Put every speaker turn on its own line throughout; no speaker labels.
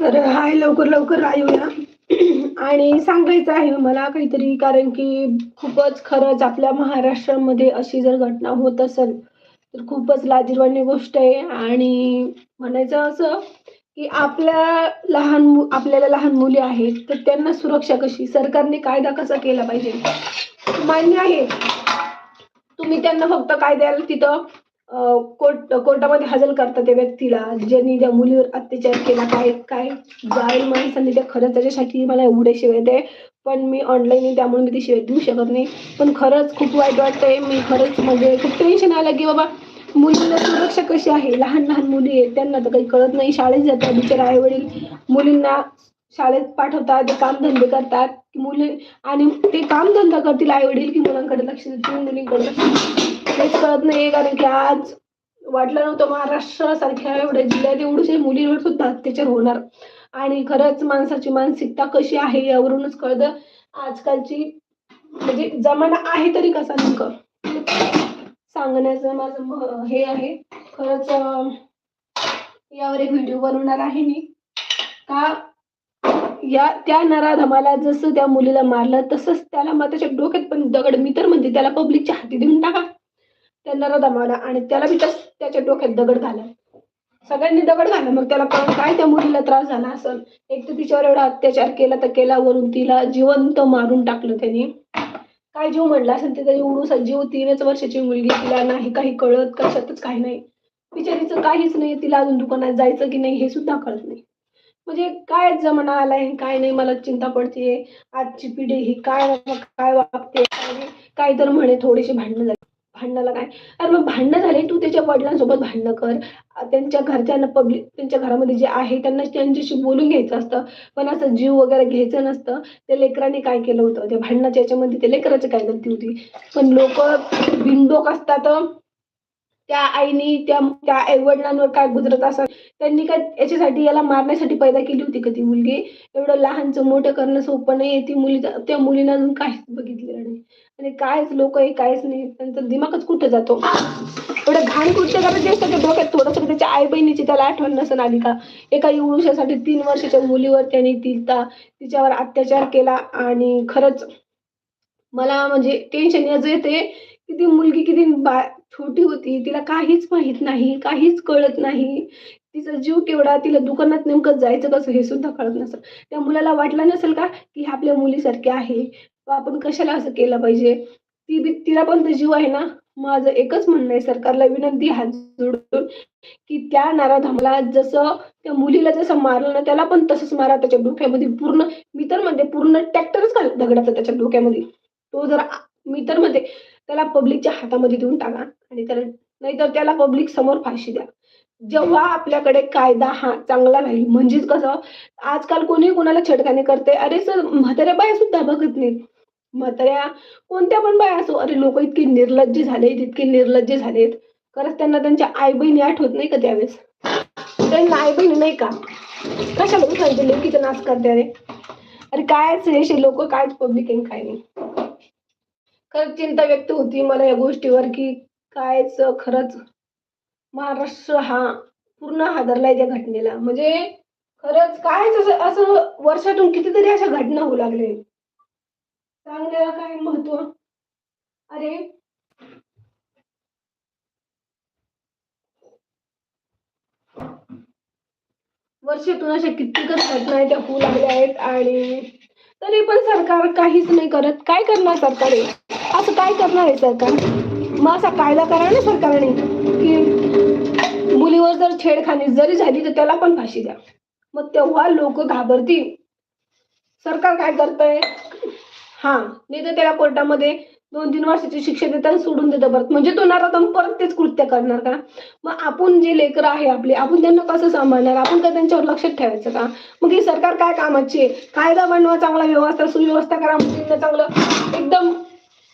तर हाय लवकर लवकर येऊया आणि सांगायचं आहे मला काहीतरी कारण की खूपच खरंच आपल्या महाराष्ट्रामध्ये अशी जर घटना होत असेल तर खूपच लाजिरवाणी गोष्ट आहे. आणि म्हणायचं असं की आपल्या लहान मु आपल्याला लहान मुली आहेत तर त्यांना सुरक्षा कशी? सरकारने कायदा कसा केला पाहिजे? मान्य आहे. तुम्ही त्यांना फक्त कायद्याला तिथं कोर्ट कोर्टामध्ये हजर करतात त्या व्यक्तीला ज्यांनी त्या मुलीवर अत्याचार केला काय काय जाईल माणसांनी त्या खरंच त्याच्यासाठी मला एवढे शिवाय ते पण मी ऑनलाईन त्यामुळे मी ती शिवाय देऊ शकत नाही. पण खरंच खूप वाईट वाटतंय. मी खरंच म्हणजे खूप टेन्शन आलं की बाबा मुलींना सुरक्षा कशी आहे? लहान लहान मुली आहेत त्यांना तर काही कळत नाही. शाळेत जातात बिचारे आई वडील मुलींना शाळेत पाठवतात ते कामधंदे करतात. मुली आणि ते कामधंदा करतील आई वडील की मुलांकडे लक्ष देतील मुलींकडे काहीच कळत नाही कारण की आज वाटलं नव्हतं महाराष्ट्रासारख्या एवढ्या जिल्ह्यात एवढे मुलींवर सुद्धा अत्याचार होणार. आणि खरंच माणसाची मानसिकता कशी आहे यावरूनच कळतं. आजकालची म्हणजे जमाना आहे तरी कसा नेमकं? सांगण्याचं माझं हे आहे. खरंच यावर एक व्हिडिओ बनवणार आहे मी. का या त्या नराधमाला जसं त्या मुलीला मारलं तसंच त्याला मग त्याच्या डोक्यात पण दगड मी तर म्हणते त्याला पब्लिकच्या हाती देऊन टाका. त्यांना नराधमाला आणि त्याला बी त्याच्या डोक्यात दगड घाला. सगळ्यांनी दगड घाला. मग त्याला कळून काय त्या मुलीला त्रास झाला असेल? एक तर तिच्यावर एवढा अत्याचार केला तर केला वरून तिला जिवंत मारून टाकलं त्यांनी. काय जीव म्हणला असेल त्याचा एवढूसा जीव तीनच वर्षाची मुलगी तिला नाही काही कळत कशातच काही नाही. बिचारीचं काहीच नाही तिला अजून दुकानात जायचं की नाही हे सुद्धा कळत नाही. म्हणजे काय जमाना आलाय काय नाही मला चिंता पडते आजची पिढी ही काय काय वागते काय काय तर म्हणे थोडीशी भांडणं झाली. भांडणाला काय? अरे मग भांडणं झाले तू त्याच्या वडिलांसोबत भांडणं कर. त्यांच्या घरच्यांना पब्लिक त्यांच्या घरामध्ये जे आहे त्यांना त्यांच्याशी बोलून घ्यायचं असतं. पण असं जीव वगैरे घ्यायचं नसतं. त्या लेकराने काय केलं होतं? त्या भांडणाच्या याच्यामध्ये त्या लेकराची काय गलती होती? पण लोक बिनडोक असतात त्या आईनी त्या त्या आई वडिलांवर काय गुजरत असं त्यांनी काय याच्यासाठी याला मारण्यासाठी पैदा केली होती का ती मुलगी? एवढं लहानचं मोठं करणं सोपं नाही ती मुली त्या मुलीनं अजून काहीच बघितलेलं नाही. आणि कायच लोक आहे कायच नाही. त्यांचा दिमागच कुठं जातो? एवढं घाण कुठच्या करत जे त्याच्या डोक्यात थोडंसं त्याच्या आई बहिणीची त्याला आठवण नसेल आली का? एका एवढ्यासाठी तीन वर्षाच्या मुलीवर त्याने तिचा तिच्यावर अत्याचार केला आणि खरंच मला म्हणजे टेन्शन याच येते की ती मुलगी किती बा छोटी होती तिला काहीच माहीत नाही काहीच कळत नाही. तिचा जीव केवढा तिला दुकानात नेमकं जायचं कसं हे सुद्धा कळत नसेल. त्या मुलाला वाटलं नसेल का की हे आपल्या मुलीसारखे आहे? आपण कशाला असं केलं पाहिजे? ती बी तिला पण तर जीव आहे ना? माझं एकच म्हणणं आहे सरकारला विनंती हात जोडून की त्या नराधमला जसं त्या मुलीला जसं मारलं ना त्याला पण तसंच मारा त्याच्या डोक्यामध्ये पूर्ण मी तर म्हणते पूर्ण ट्रॅक्टरच घाल दगडाचा त्याच्या डोक्यामध्ये. तो जर मी तर म्हणते त्याला पब्लिकच्या हातामध्ये देऊन टाका आणि त्याला नाहीतर त्याला पब्लिक समोर फाशी द्या. जेव्हा आपल्याकडे कायदा हा चांगला राहील म्हणजेच कसं आजकाल कोणी कोणाला छटकाने करते अरे सर म्हाताऱ्या बाया सुद्धा बघत नाहीत. म्हाताऱ्या कोणत्या पण बाया असो अरे लोक इतके निर्लज्ज झालेत इतके निर्लज्ज झालेत. खरंच त्यांना त्यांच्या आई बहिणी आठवत नाही का त्यावेळेस? त्यांना आई बहिणी नाही का? कशाला उठायचे? लेकीचा नाश करते अरे. अरे काय असे लोक काय पब्लिक आहे काय नाही. खरंच चिंता व्यक्त होती मला या गोष्टीवर की कायच खरंच महाराष्ट्र हा पूर्ण हादरलाय त्या घटनेला. म्हणजे खरंच कायच असं असं वर्षातून कितीतरी अशा घटना होऊ लागले. चांगल्याला काय महत्त्व? अरे वर्षातून अशा कित्येकच घटना आहेत त्या होऊ लागल्या आहेत आणि तरी पण सरकार काहीच नाही करत. काय करणार सरकार असं काय करणार आहे सरकार? मग असा कायदा करा ना सरकारने की मुलीवर जर छेडखानी जरी झाली तर त्याला पण फाशी द्या. मग तेव्हा लोक घाबरतील. सरकार काय करतंय? हा नाही तर त्याला कोर्टामध्ये दोन तीन वर्षाची शिक्षा देतात सोडून देतं परत. म्हणजे तो नराधम परत तेच कृत्य करणार का? मग आपण जे लेकर आहे आपले आपण त्यांना कसं सांभाळणार? आपण का त्यांच्यावर लक्ष ठेवायचं का? मग ही सरकार काय कामाची आहे? कायदा बनवा चांगला व्यवस्था सुव्यवस्था करा मुलींना चांगलं एकदम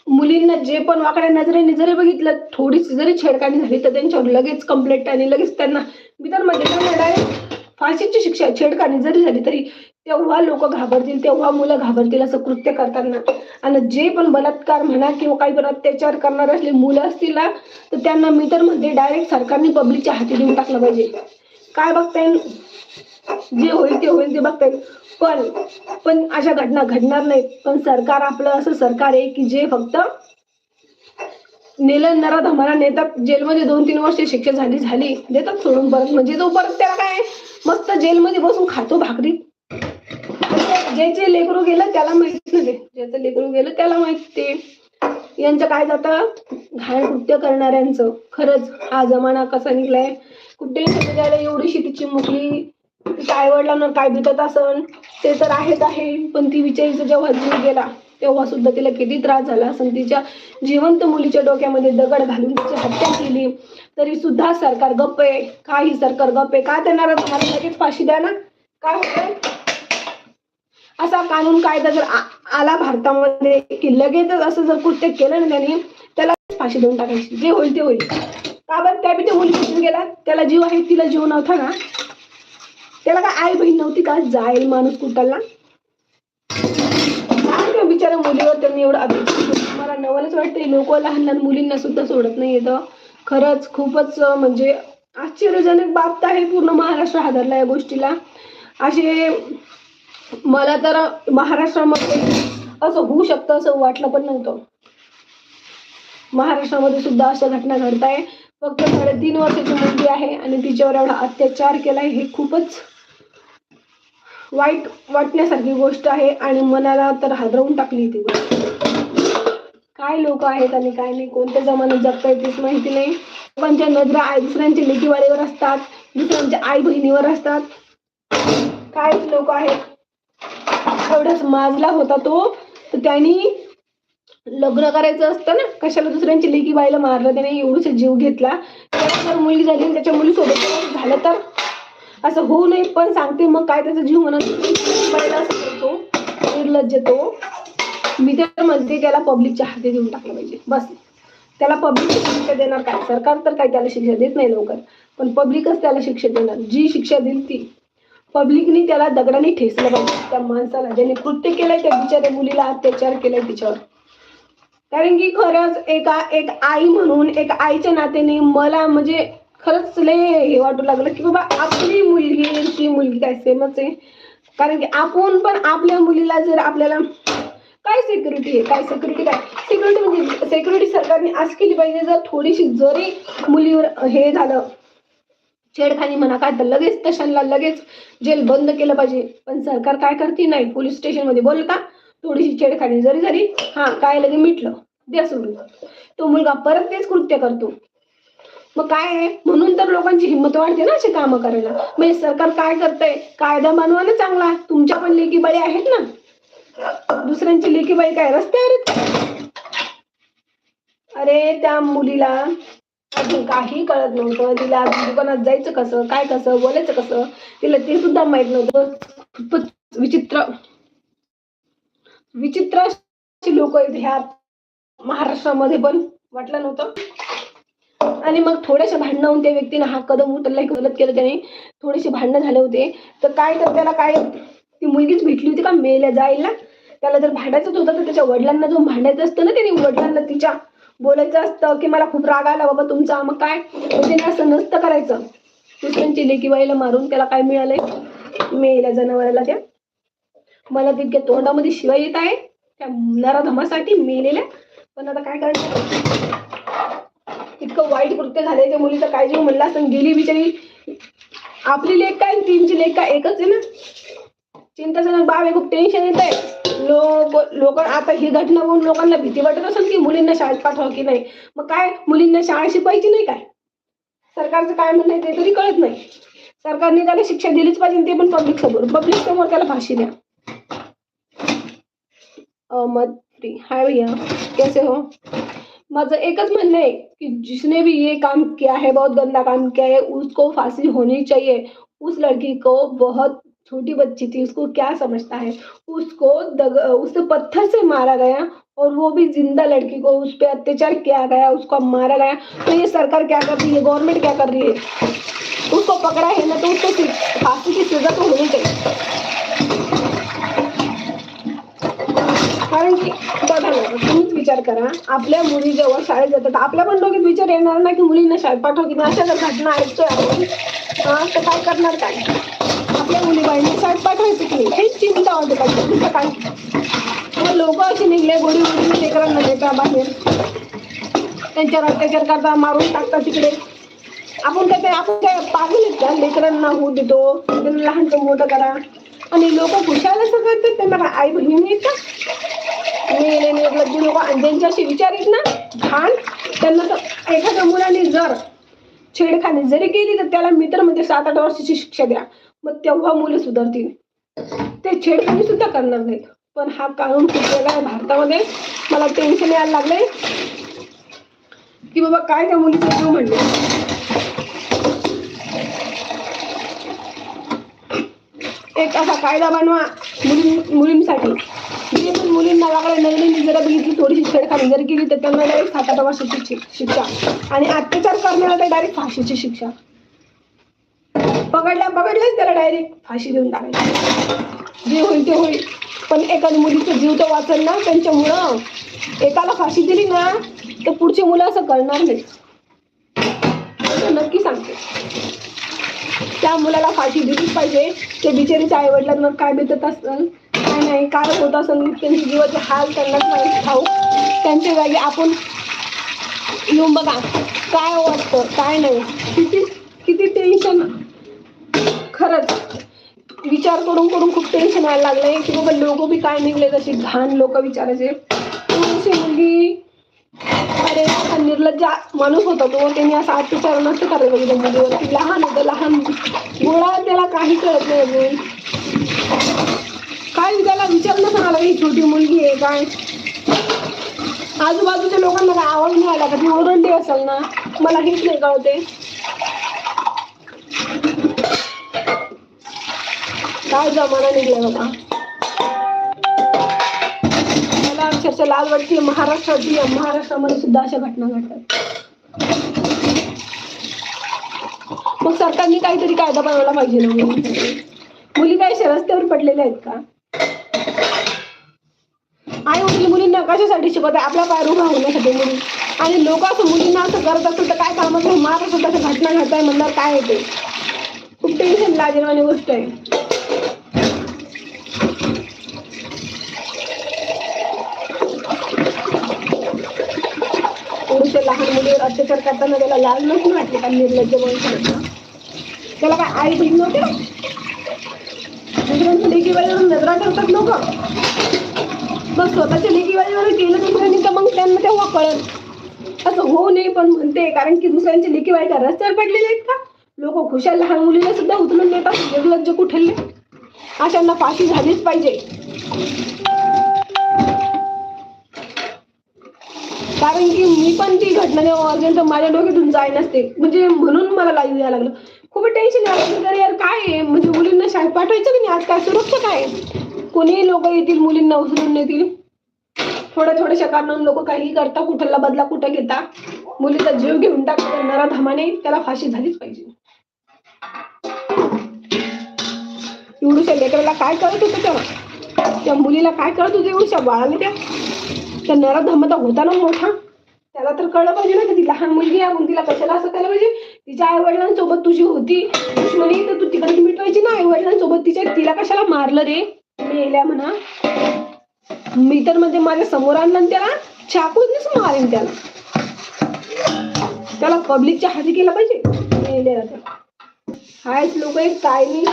मुलींना जे पण वाकड्या नजरेने जरी बघितलं थोडीशी जरी छेडखानी झाली तर त्यांच्यावर लगेच कंप्लेंट आणि लगेच त्यांना मी तर म्हणजे त्यांना डायरेक्ट फाशीची शिक्षा छेडखानी जरी झाली तरी तेव्हा लोक घाबरतील तेव्हा मुलं घाबरतील असं कृत्य करताना. आणि जे पण बलात्कार म्हणा किंवा काही पण अत्याचार करणार असले मुलं असतील ना तर त्यांना मी तर म्हणते डायरेक्ट सरकारने पब्लिकच्या हाती देऊन टाकलं पाहिजे. काय बघताय? जे होईल ते होईल ते बघताय. पण पण अशा घटना घडणार नाहीत. पण सरकार आपलं असं सरकार आहे की जे फक्त नेलं नरा धमाला नेतात. जेलमध्ये दोन तीन वर्ष शिक्षा झाली झाली. देतात सोडून परत. म्हणजे तो परत त्याला काय मस्त जेलमध्ये बसून खातो भाकरी जे लेकरू गेलं त्याला माहीत नव्हे. ज्याचं लेकरू गेलं त्याला माहीत. ते यांचं काय जातं? घाण कृत्य करणाऱ्यांचं. खरंच हा जमाना कसा निघलाय? कुठेही द्यायला एवढीशी तिची मुकली काय आई वडिलांना काय बितत असन ते तर आहेच आहे. पण ती विचारीचा जेव्हा जीव गेला तेव्हा सुद्धा तिला किती त्रास झाला असन. तिच्या जिवंत मुलीच्या डोक्यामध्ये दगड घालून तिची हत्या केली. तरी सुद्धा सरकार गप्प आहे. काही सरकार गप्प आहे. का देणार तुम्हाला लगेच फाशी द्या ना? काय होतंय? असा कानून कायदा जर आला भारतामध्ये की लगेचच असं जर कृत्य केलं ना त्यांनी त्याला फाशी देऊन टाकायची. जे होईल ते होईल. का बरं? त्या बी ते मुली कुठून गेला? त्याला जीव आहे तिला जीव नव्हता ना? त्याला काय आई बहीण नव्हती का? जाईल माणूस कुठला? काय त्या मुलीवर त्यांनी एवढं अभिमान मला नवलच वाटते लोक लहान लहान मुलींना सुद्धा सोडत नाही येतं खरंच खूपच म्हणजे आश्चर्यजनक बाब आहे पूर्ण महाराष्ट्र हादरला या गोष्टीला. असे मला तर महाराष्ट्रामध्ये असं होऊ शकतं असं वाटलं पण नव्हतं. महाराष्ट्रामध्ये सुद्धा अशा घटना घडत आहे. फक्त साडेतीन वर्षाची मुलगी आहे आणि तिच्यावर एवढा अत्याचार केलाय हे खूपच वाईट वाटण्यासारखी गोष्ट आहे आणि मनाला तर हादरवून टाकली ती गोष्ट. काय लोक आहेत आणि काय नाही कोणत्या जमान्यात जगता तेच माहिती नाही. लोकांच्या नजरा आई दुसऱ्यांच्या लेकीवाडीवर असतात दुसऱ्यांच्या आई बहिणीवर असतात. काय लोक आहेत एवढाच माजला होता तो. तर त्यांनी लग्न करायचं असतं ना कशाला दुसऱ्यांची लेकी बाईला मारलं त्याने एवढंच जीव घेतला. त्याला जर मुलगी झाली आणि त्याच्या मुलीसोबत झालं तर? असं होऊ नये पण सांगते मग काय त्याचा जीव म्हणत बाईला असं करतो निर्लज्ज तो. मी तर म्हणते त्याला पब्लिकच्या हाती देऊन टाकलं पाहिजे. बस. त्याला पब्लिक शिक्षा देणार काय? सरकार तर काय त्याला शिक्षा देत नाही लवकर. पण पब्लिकच त्याला शिक्षा देणार. जी शिक्षा देईल ती. पब्लिकनी त्याला दगडाने ठेसलं पाहिजे. त्या माणसाला ज्याने कृत्य केलंय त्या बिचाऱ्या मुलीला अत्याचार केलाय तिच्यावर. कारण की खरंच एका एक आई म्हणून एक आईच्या नात्याने मला म्हणजे खरंच लय हे वाटू लागलं की बाबा आपली मुलगी ती मुलगी काय सेमच आहे. कारण की आपण पण आपल्या मुलीला जर आपल्याला काय सिक्युरिटी आहे? काय सिक्युरिटी काय? सिक्युरिटी म्हणजे सिक्युरिटी सरकारने आज केली पाहिजे. जर थोडीशी जरी मुलीवर हे झालं छेडखानी म्हणा काय तर लगेच तशांना लगेच जेल बंद केलं पाहिजे. पण सरकार काय करते नाही पोलीस स्टेशनमध्ये बोल का थोडीशी छेडखानी जरी झाली हा काय लगे मिटलं. द्या सोडून. तो मुलगा परत तेच कृत्य करतो. मग काय आहे? म्हणून तर लोकांची हिंमत वाढते ना अशी कामं करायला. म्हणजे सरकार काय करतंय? कायदा बनवा ना चांगला. तुमच्या पण लेखी बाई आहेत ना. दुसऱ्यांची लेखी बाई काय? रस्त्यावर अरे त्या मुलीला अजून काही कळत नव्हतं. तिला दुकानात जायचं कसं काय कसं बोलायचं कसं तिला ते सुद्धा माहीत नव्हतं. खूपच विचित्र विचित्र लोक आहेत ह्या महाराष्ट्रामध्ये पण वाटलं नव्हतं. आणि मग थोडेसे भांडणं होऊन त्या व्यक्तीनं हा कदम उचलला गलत केलं त्याने. थोडेसे भांडणं झाले होते. तर काय तर त्याला काय ती मुलगीच भेटली होती का? मेल्या जायला त्याला जर भांडायचंच होतं तर त्याच्या वडिलांना जो भांडायचं असतं ना त्याने? वडिलांना तिच्या बोलायचं असतं की मला खूप राग आला बाबा तुमचा मग काय? मग असं नसतं करायचं. दुसऱ्यांची लेकीबाईला मारून त्याला काय मिळालंय? मेल्या जनावराला त्या मला तितक्या तोंडामध्ये शिवाय येत आहे. त्या नराधमासाठी मेलेल्या. पण आता काय करायचं? इतकं वाईट कृत्य झालंय त्या मुलीचं. काय जीव म्हणला असं? गेली बिचारी. आपली लेख काय? आणि लेख काय? एकच आहे ना? चिंताजनक बाब आहे. खूप टेन्शन येत आहे लोक लोक, आता ही घटना लोकांना भीती वाटत असेल की मुलींना शाळेत पाठवा की नाही? मग काय? मुलींना शाळा शिकवायची नाही काय? सरकारचं काय म्हणणं ते तरी कळत नाही. सरकारने त्याला शिक्षा दिलीच पाहिजे ते पण पब्लिक समोर. पब्लिक समोर त्याला फाशी द्या. अहमद हाय भैया. कैसे हो? माझं एकच म्हणणं आहे जिसने भी ये काम किया है, बहुत गंदा काम किया है, उसको फांसी होनी चाहिए. उस लड़की को बहुत छोटी बच्ची थी, उसको क्या समझता है? उसको दग, उसे पत्थर से मारा गया और वो भी ज़िंदा लड़की को उस पर अत्याचार किया गया, उसको मारा गया। तो ये सरकार क्या कर रही है? गवर्नमेंट क्या कर रही है? उसको पकड़ा है ना तो उसको फांसी की सजा तो होनी चाहिए। कारण की तुम्हीच विचार करा। आपल्या मुली जेव्हा शाळेत जातात. आपल्या पण डोक्यात विचार येणार ना की मुलींना शाळेत पाठवा अशा जर घटना ऐकतोय आपण तर काय करणार काय? आपल्या मुलीबाईंनी बाईंनी पाठवायचं की नाही? चिंता वाटते पाहिजे दुसरं काय? लोक असे निघले गोडी गोडी लेकरांना देता बाहेर त्यांच्यावर अत्याचार करता मारून टाकता तिकडे. आपण काय काय आपण काय पागल का? लेकरांना होऊ देतो त्यांना लहानचं मोठं करा. आणि लोक खुशाल असं करतात? त्यांना आई बहिणी नाहीत का? मेले निर्लज्ज लोक आणि ज्यांच्याशी विचार येत ना घाण त्यांना तर एखाद्या मुलाने जर छेडखानी जरी केली तर त्याला मित्र म्हणजे सात आठ वर्षाची शिक्षा द्या. मग तेव्हा मुलं सुधारतील. ते छेडखानी सुद्धा करणार नाहीत. पण हा कानून फुटलेला आहे भारतामध्ये. मला टेन्शन यायला लागलंय. की बाबा काय त्या मुलीचं जीव म्हणले? एक असा कायदा बनवा मुली मुलींसाठी. जे पण मुलींना लागलं नवीन जरा बघितली थोडीशी छेडखानी जर केली तर त्यांना डायरेक्ट सात आठ वर्षाची शिक्षा. आणि अत्याचार करण्याला तर डायरेक्ट फाशीची शिक्षा. पकडल्या पकडल्याच त्याला डायरेक्ट फाशी देऊन टाकायची. जे होईल ते होईल. पण एखाद्या मुलीचं जीव तर वाचल ना त्यांच्यामुळं. एकाला फाशी दिली ना तर पुढची मुलं असं करणार नाही नक्की सांगते. त्या मुलाला फाशी दिलीच पाहिजे. ते बिचारीच्या आई वडिलांवर काय भेटत असेल काय नाही काय होत असेल त्यांचे जीवाचे हाल त्यांनाच खाऊ त्यांच्या जागी आपण येऊन बघा. काय वाटतं काय नाही. किती किती टेन्शन खरंच विचार करून करून खूप टेन्शन व्हायला लागलंय. की बाबा लोक बी काय निघले तसे घाण लोक विचारायचे. तुमची मुलगी अरे निर्लज्ज माणूस होता तो. त्यांनी असा अत्याचार नसतं करायला पाहिजे मुलीवरती लहान होतं लहान. मुळात त्याला काही कळत नाही अजून. काय त्याला विचार पण आला ही छोटी मुलगी आहे काय? आजूबाजूच्या लोकांना काय आवाज नाही आला का? ती ओरडली असेल ना. मला हेच नाही कळते काय जमाना निघलाय बाबा मला अक्षरशः लाल वाटते. महाराष्ट्रात महाराष्ट्रामध्ये सुद्धा अशा घटना घडतात. मग सरकारने काहीतरी कायदा बनवला पाहिजे ना मुली काय अशा रस्त्यावर पडलेल्या आहेत का? आई वडील मुलींना कशासाठी शिकवत आहे. आपल्या पाय उभा होण्यासाठी मुली. आणि लोक असं मुलींना असं करत असेल तर काय कामात नाही महाराष्ट्रात घटना घडताय म्हणल्यावर काय येते खूप टेन्शन लाजरवाणी गोष्ट आहे थोडेसे लहान मुलीवर अत्याचार करताना त्याला लाज नसून वाटले का निर्लज्ज म्हणून त्याला काय आई बहीण नव्हते? दुसऱ्यांच्या लेकीबाईवर नजरा करतात लोक. मग स्वतःच्या लेकीबाईवर केलं दुसऱ्यांनी तर मग त्यांना तेव्हा कळत असं होऊ नये पण म्हणते कारण की दुसऱ्यांच्या लेकीबाई रस्त्यावर पडलेले आहेत का? लोक खुशाल लहान मुलीला सुद्धा उचलून नेतात निर्लज्ज कुठले अशांना फाशी झालीच पाहिजे. कारण की मी पण ती घटना जेव्हा वाचली तर माझ्या डोक्यातून जाय नसते. म्हणजे म्हणून मला लाईव्ह यायला लागलं. खूप टेन्शन यायला तर यार काय आहे? म्हणजे मुलींना शाळेत पाठवायचं की नाही? आज काय सुरक्षा काय कोणीही लोक येतील मुलींना उचलून नेतील? थोड्या थोड्याशा कारणानं लोक काही करता कुठला बदला कुठं घेता मुलीचा जीव घेऊन टाकतात नराधमाने त्याला फाशी झालीच पाहिजे. एवढूशा लेकराला काय करत होतं तेव्हा? त्या मुलीला काय करत होतं एवढूशा बाळाला त्या? त्या नराधमाचा होता ना मोठा? त्याला तर कळलं पाहिजे ना ती लहान मुलगी आहे मग तिला कशाला असं करायला पाहिजे? तिच्या आई वडिलांसोबत तुझी होती. दुश्मनी तर तू तिकडे मिटवायची ना आई वडिलांसोबत तिच्या. तिला कशाला मारलं रे? मेल्या म्हणा. मी तर म्हणजे माझ्यासमोर आणलं त्याला चाकूनच मारेन त्याला. त्याला पब्लिकच्या हाती केला पाहिजे. मेल्या हायच लोक काय नाही.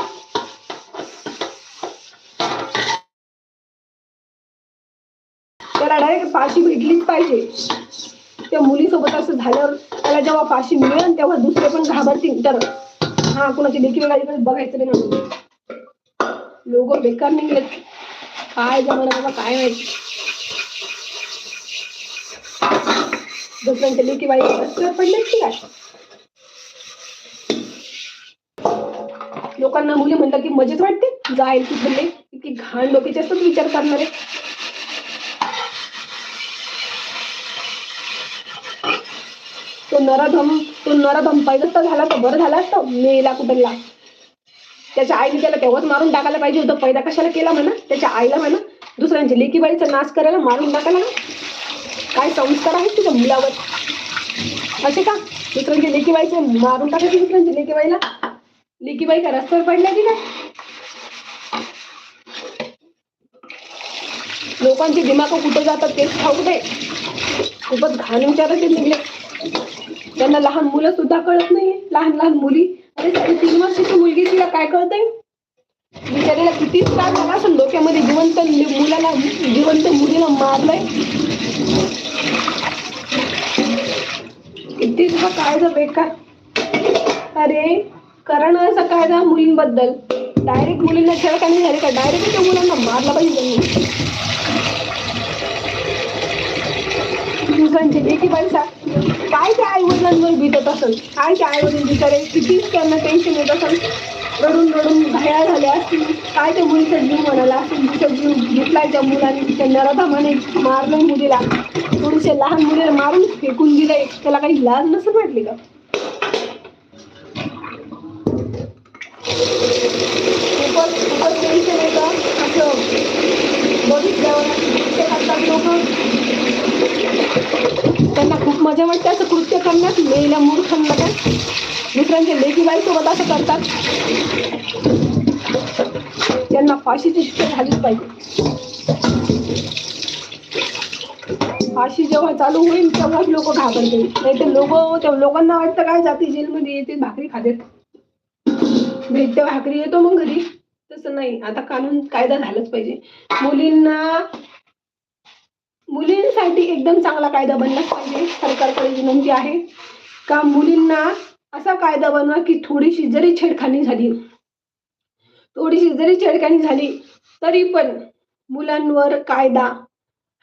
फाशी भेटलीच पाहिजे. त्या मुलीसोबत असं झाल्यावर त्याला जेव्हा फाशी मिळेल तेव्हा दुसरे पण घाबरतील. तर हा कुणाची लेखी बघायचं नाही म्हणून लोक बेकार निघलेत. काय जमाना बाबा काय माहिती? दुसऱ्यांच्या लेकी बाई रस्त्यावर पडलेत की काय? लोकांना मुली म्हणलं की मजेत वाटते. जाईल तिथले. इतकी घाण डोक्याचे असतात विचार करणारे. तो नरधम तो नरधम पहिलं तर झाला असतं बरं झाला असतं. मेला कुठला? त्याच्या आईने त्याला तेव्हाच मारून टाकायला पाहिजे होतं? पैदा कशाला केला म्हणा? त्याच्या आईला म्हणा. दुसऱ्यांची लेकीबाईचा नाश करायला मारून टाकायला काय संस्कार आहेत तुझ्या मुलावर? असे का? दुसऱ्यांची लेकीबाईचे मारून टाकायचे दुसऱ्यांची लेकीबाईला? लेकीबाई का रस्त्यावर पडल्या की काय? लोकांचे दिमाग कुठं जातात तेच खाऊ दे. खूपच घाण विचारायचे निघले त्यांना लहान मुलं सुद्धा कळत नाही. लहान लहान मुली. अरे साडे तीन वर्षाची मुलगी तिला काय कळतंय? बिचारीला किती त्रास झाला असं डोक्यामध्ये. जिवंत मुलाला जिवंत मुलीला मारलंय. किती हा कायदा बेकार. अरे कारण असा कायदा मुलींबद्दल. डायरेक्ट मुलींना खेळ छेडखानी झाले का? डायरेक्ट त्या मुलांना मारला पाहिजे त्यांनी. दुसऱ्यांचे पैसा. काय त्या आई वडिलांवर बितत असेल? काय त्या आई वडील बिचारे किती त्यांना टेन्शन येत असेल? रडून रडून भया झाल्या असतील. काय त्या मुलीचा जीव म्हणाला असेल? तिचा जीव घेतलाय त्या मुलाने. त्या नराधामाने मारलं मुलीला. थोडीशे लहान मुलीला मारून फेकून दिलंय. त्याला काही लाज नसेल वाटली का? खूपच खूपच टेन्शन येतं असं बघितल्यावर ते लोक. माझ्या खूप असं कृत्य करण्यात मेल्या मूर्खांना काय दुसऱ्यांच्या लेखीबाई सोबत असं करतात. त्यांना फाशीची शिक्षा झालीच पाहिजे. फाशी जेव्हा चालू होईल तेव्हाच लोक घाबरतील. नाही तर लोक त्या लोकांना वाटतं काय जाती जेलमध्ये येते भाकरी खातेत भेटते भाकरी येतो मग घरी. तसं नाही. आता कानून कायदा झालाच पाहिजे. मुलींना मुलींसाठी एकदम चांगला कायदा बनलाच पाहिजे. सरकारकडे विनंती आहे. का मुलींना असा कायदा बनवा की थोडीशी जरी छेडखानी झाली थोडीशी जरी छेडखानी झाली तरी पण मुलांवर कायदा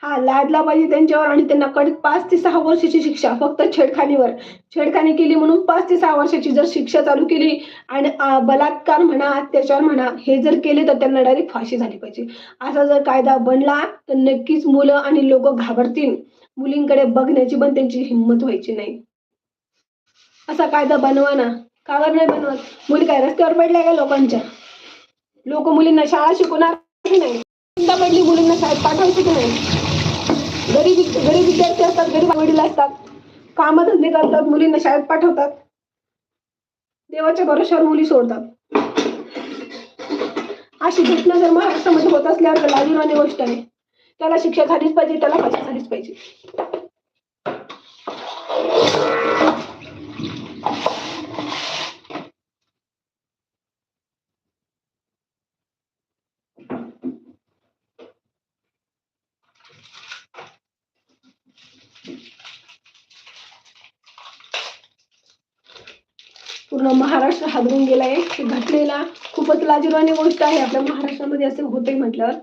हा लादला पाहिजे त्यांच्यावर आणि त्यांना कडक पाच ते सहा वर्षाची शिक्षा फक्त छेडखानीवर. छेडखानी केली म्हणून पाच ते सहा वर्षाची जर शिक्षा चालू केली आणि बलात्कार म्हणा अत्याचार म्हणा हे जर केले तर त्यांना डायरेक्ट फाशी झाली पाहिजे. असा जर कायदा बनला तर नक्कीच मुलं आणि लोक घाबरतील. मुलींकडे बघण्याची पण त्यांची हिंमत व्हायची नाही. असा कायदा बनवा ना. का नाही बनवत? मुली काय रस्त्यावर पडल्या का लोकांच्या? लोक मुलींना शाळा शिकवणार की नाही? पडली मुलींना शाळेत पाठवायची की नाही? गरीब गरीब विद्यार्थी असतात गरीब वडील असतात कामधंदे करतात मुलींना शाळेत पाठवतात. देवाच्या भरोश्यावर मुली सोडतात. अशी घटना जर महाराष्ट्रामध्ये होत असल्यावर तर गोष्ट आहे. त्याला शिक्षा झालीच पाहिजे त्याला फाशी झालीच पाहिजे. पूर्ण महाराष्ट्र हादरून गेलाय. हे घटनेला खूपच लाजिरवाणी गोष्ट आहे. आपल्या महाराष्ट्रामध्ये असे होते म्हटल्यावर.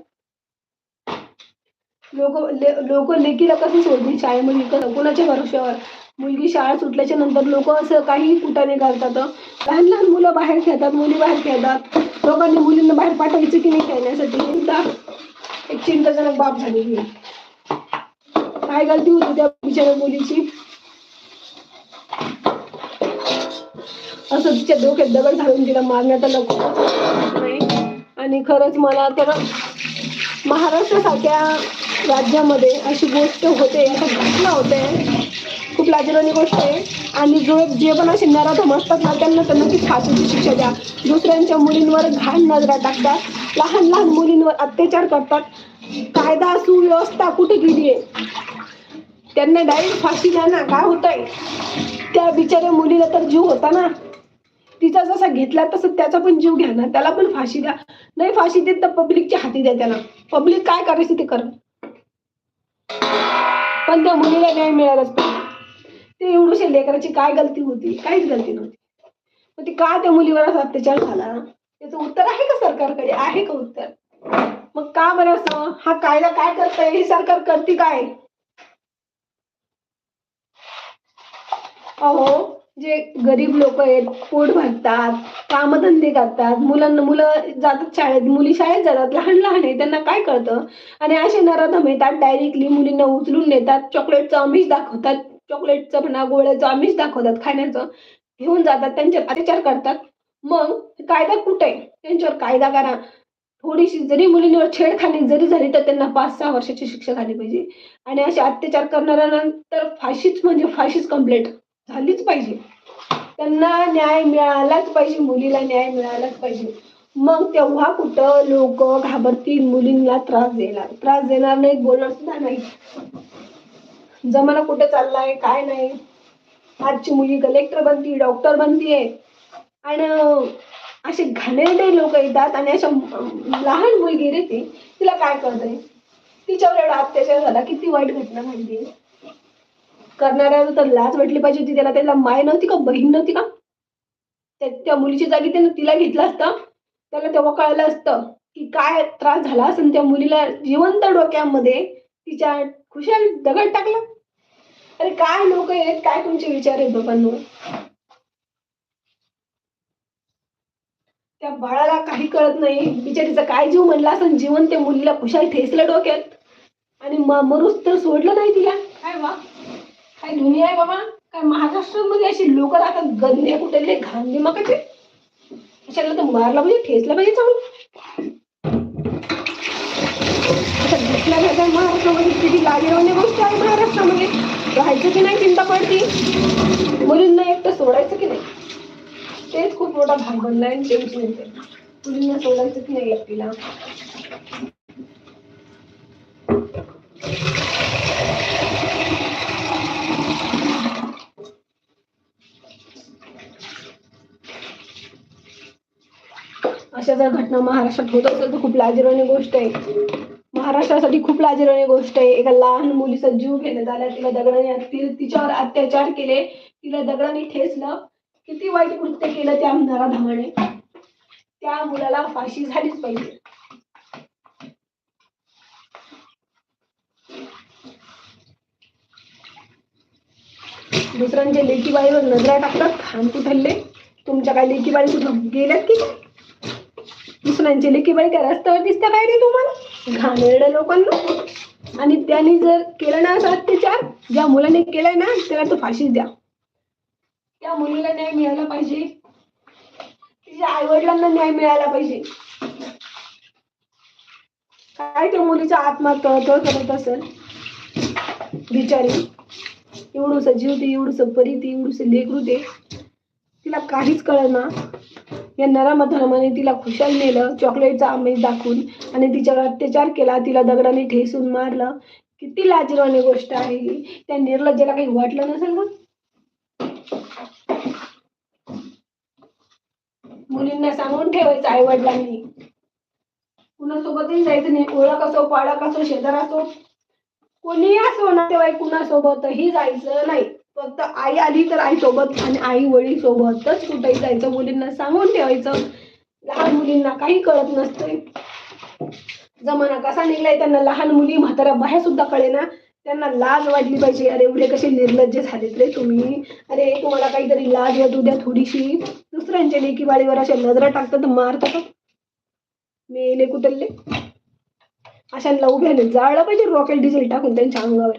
लोक लोक लेकीला कसं सोडतील शाळेमध्ये? कोणाच्या भरोश्यावर? मुलगी शाळा सुटल्याच्या नंतर लोक असं काही कुटाने करतात लहान लहान मुलं बाहेर खेळतात मुली बाहेर खेळतात. लोकांनी मुलींना बाहेर पाठवायचं की नाही खेळण्यासाठी? सुद्धा एक चिंताजनक बाब झालेली आहे. काय गलती होती त्या बिचाऱ्या मुलीची? असं तिच्या डोक्यात दगड घालून तिला मारण्यात आलं नाही. आणि खरंच मला तर महाराष्ट्रासारख्या राज्यामध्ये अशी गोष्ट होते असं घटना होते. खूप लाजिरवाणी गोष्ट आहे. आणि जो जे पण असे नराधम असतात ना त्यांना तर नक्कीच फाशीची शिक्षा द्या. दुसऱ्यांच्या मुलींवर घाण नजरा टाकतात. लहान लहान मुलींवर अत्याचार करतात. कायदा सुव्यवस्था कुठे गेली आहे? त्यांना डायरेक्ट फाशी द्या ना. काय होत आहे त्या बिचाऱ्या मुलीला तर जीव होता ना. तिचा जसा घेतला तसं त्याचा पण जीव घ्या ना. त्याला पण फाशी द्या. नाही फाशी देत तर पब्लिकच्या हाती द्या त्याला. पब्लिक काय करायचं ते कर. पण त्या मुलीला न्याय मिळालाच पाहिजे. ते एवढीशी लेकराची काय गलती होती? काहीच गलती नव्हती. मग ती का त्या मुलीवर असा अत्याचार झाला? त्याचं उत्तर आहे का सरकारकडे? आहे का उत्तर? मग का बरं असं? हा कायदा काय करताय? हे सरकार करते काय? अहो जे गरीब लोक आहेत पोट भरतात कामधंदे करतात मुलांना मुलं जातात शाळेत मुली शाळेत जातात लहान लहान आहे त्यांना काय कळतं? आणि असे नराधम येतात डायरेक्टली मुलींना उचलून नेतात चॉकलेटचं आमिष दाखवतात चॉकलेटचं म्हणा गोळ्याचं आमिष दाखवतात खाण्याचं घेऊन जातात त्यांच्यावर अत्याचार करतात. मग कायदा कुठे? आहे त्यांच्यावर कायदा करा. थोडीशी जरी मुलींवर छेडखानी जरी झाली तर त्यांना पाच सहा वर्षाची शिक्षा झाली पाहिजे. आणि असे अत्याचार करणाऱ्यांनंतर फाशीच म्हणजे फाशीच कंप्लीट झालीच पाहिजे. त्यांना न्याय मिळालाच पाहिजे मुलीला न्याय मिळालाच पाहिजे. मग तेव्हा कुठं लोक घाबरतील? मुलींना त्रास देणार. त्रास देणार नाही बोलणार सुद्धा नाही. जमाना कुठे चाललाय काय नाही. आजची मुली कलेक्टर बनती डॉक्टर बनतीये. आणि असे घाणेरडे लोक येतात आणि अशा लहान मुलगी रे ती. तिला काय कळतंय? तिच्यावर एवढा अत्याचार झाला किती वाईट घटना घडली. करणाऱ्याला तर लाज वाटली पाहिजे होती त्याला. त्याला माय नव्हती का बहीण नव्हती का? त्या मुलीच्या जागी त्यानं तिला घेतलं असतं. त्याला तेव्हा कळलं असतं की काय त्रास झाला असेल त्या मुलीला जिवंत डोक्यामध्ये. तिच्या खुशाल दगड टाकला. अरे काय लोक आहेत काय तुमचे विचार आहेत बाबांनो? त्या बाळाला काही कळत नाही. बिचारीचा काय जीव म्हणला असं जीवन त्या मुलीला खुशाल ठेसलं डोक्यात. आणि म- मरूस तर सोडलं नाही तिला. काय वा? काय दुनिया आहे बाबा? काय महाराष्ट्रामध्ये अशी लोक राहतात? गंदे कुठे घाण ते अशाला तर मारला पाहिजे ठेचला पाहिजे चांगलं आता दिसल्या महाराष्ट्रामध्ये किती लाजीरवाणी गोष्ट आहे महाराष्ट्रामध्ये? राहायचं की नाही चिंता पडती? मुलींना एकटं सोडायचं की नाही? तेच खूप मोठा भाग बनला आहे टेन्शन येते मुलींना सोडायचं की नाही एकटीला? अशा जर घटना महाराष्ट्रात होत असेल तर खूप लाजिरवाणी गोष्ट आहे. महाराष्ट्रासाठी खूप लाजिरवाणी गोष्ट आहे. एका लहान मुलीचा जीव घेण्यात आला तिला दगडाने तिच्यावर अत्याचार केले. तिला दगडाने ठेचलं. किती वाईट कृत्य केलं त्या नराधामाने. त्या मुलाला फाशी झालीच पाहिजे. दुसऱ्यांच्या म्हणजे लेकीबाईवर नजरा टाकतात. खान कुठले तुमच्या काय लेकीबाई बाई कुठं गेल्यात की दुसऱ्यांची लेकी बाई रस्त्यावर दिसत्या काय रे तुम्हाला. घाणेरड्या लोकांना. आणि त्यांनी जर केलं ना असा अत्याचार ज्या मुलाने केलाय ना त्याला तो फाशीच द्या. त्या मुलीला न्याय मिळाला पाहिजे. तिच्या आई वडिलांना न्याय मिळाला पाहिजे. काय त्या मुलीचा आत्मा तळतळ करत असेल? बिचारी. एवढूस जीव ते एवढूस परी ते एवढूस लेकरू ते. तिला काहीच कळना. या नरामधर्माने तिला खुशाल नेलं चॉकलेटचा आमेज दाखवून आणि तिच्यावर अत्याचार केला. तिला दगडाने ठेसून मारलं. किती लाजिरवाणी गोष्ट आहे ही. त्या निर्लज्जाला काही वाटलं नसेल ना मुलींना सांगून ठेवायचं आई वडिलांनी कुणासोबतही जायचं नाही. ओळख असो पाळक असो शेजार असो. कोणी असो ना कुणासोबतही जायचं नाही. फक्त आई आली तर आई सोबत आणि आई वडील सोबतच कुठेही जायचं मुलींना सांगून ठेवायचं. लहान मुलींना काही कळत नसतंय. जमाना कसा निघलाय त्यांना लहान मुली म्हातारा बाहेर सुद्धा कळेना. त्यांना लाज वाटली पाहिजे. अरे एवढे कसे निर्लज्ज झालेत रे तुम्ही. अरे तुम्हाला काहीतरी लाज वाटू द्या थोडीशी. दुसऱ्यांच्या लेकी बाळीवर अशा नजरा टाकतात मारतात. मेले कुतरले. अशांना उभ्याने जाळलं पाहिजे रॉकेल डिझेल टाकून त्यांच्या अंगावर.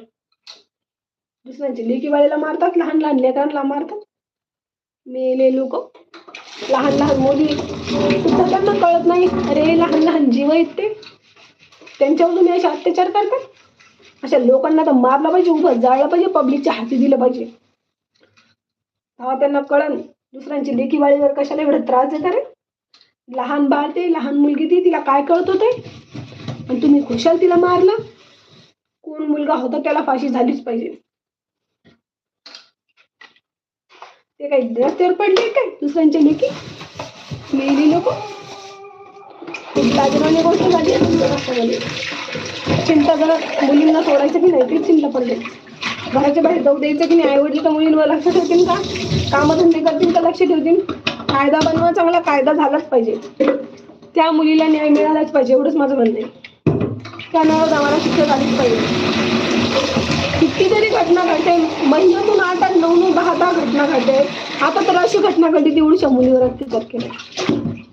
दुसऱ्यांच्या लेकी बाळीला मारतात लहान लहान लेकरांना मारतात. मेले लोक. लहान लहान मुली. सुद्धा त्यांना कळत नाही. अरे लहान लहान जीव आहेत ते. त्यांच्यावर तुम्ही असे अत्याचार करतात अशा लोकांना तर मारलं पाहिजे उभं जाळलं पाहिजे पब्लिकच्या हाती दिलं पाहिजे. तेव्हा त्यांना कळन दुसऱ्यांची लेकी बाळीवर कशाला एवढा त्रास देता रे लहान बाळ ते लहान मुलगी ती तिला काय कळत होते आणि तुम्ही खुशाल तिला मारलं? कोण मुलगा होता त्याला फाशी झालीच पाहिजे. ते काय रस्त्यावर पडले काय? दुसऱ्यांच्या नेकी मेली नको. खूप लाजवानी गोष्ट झाली. चिंता जरा मुलींना सोडायचं की नाही तीच चिंता पडले. घराच्या बाहेर जाऊ द्यायचं की नाही आईवडील तर मुलींवर लक्ष ठेवतील का? कामधंदे करतील का लक्ष ठेवतील. कायदा बनवा चांगला कायदा झालाच पाहिजे. त्या मुलीला न्याय मिळालाच पाहिजे एवढंच माझं म्हणणं आहे. त्या नावावर आम्हाला शिक्षा झालीच पाहिजे. कितीतरी घटना घडते महिन्यातून आठ आठ नऊ नऊ दहा दहा घटना घडते. आता तर अशी घटना घडली तेवढी मुलीवर अत्याचार केला.